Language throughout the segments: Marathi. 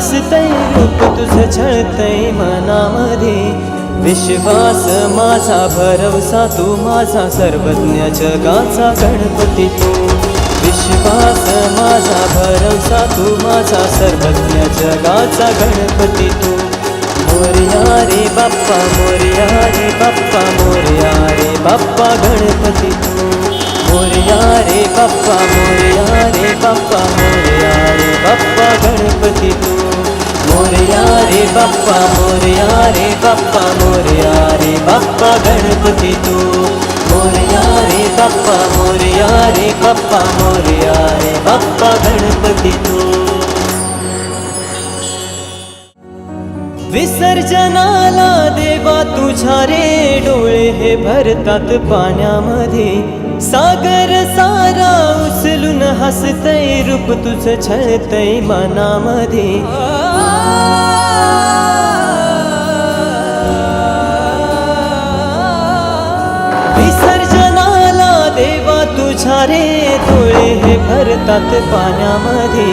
उचलून हसतय रूप तुझं छळतय मनामध्ये. विश्वास माझा भरवसा तू माझा सर्वज्ञ जगाचा गणपती तू. विश्वास माझा भरवसा तू माझा सर्वज्ञ जगाचा गणपती तू. मोरया रे बाप्पा मोरया रे बाप्पा मोरया रे बाप्पा गणपती तू. मोरया रे बाप्पा मोरया रे बाप्पा रे बाप्पा मोरया रे बाप्पा मोरया रे बाप्पा गणपती तू. मोरया रे बाप्पा मोरया रे बाप्पा मोरया रे बाप्पा गणपती तू. विसर्जनाला देवा तुझ्या रे डोळे हे भरतात पाण्यामध्ये. सागर सारा उचलून हसतय रूप तुझ छळतय मनामध्ये. हे भरतात पाण्यामध्ये.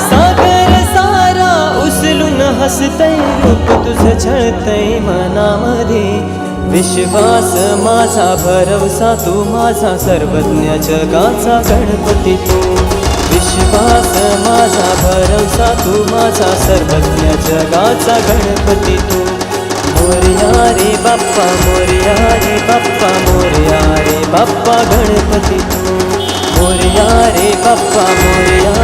सागर सारा उचलून हसतय रूप तुझं छळतय मनामध्ये. विश्वास माझा भरवसा तू माझा सर्वज्ञ जगाचा गणपती. तू विश्वास माझा भरवसा तू माझा सर्वज्ञ जगाचा गणपती. तू मोरया रे बाप्पा मोरया रे बाप्पा मोरया रे बाप्पा गणपती. तू मोरया रे बाप्पा मोरया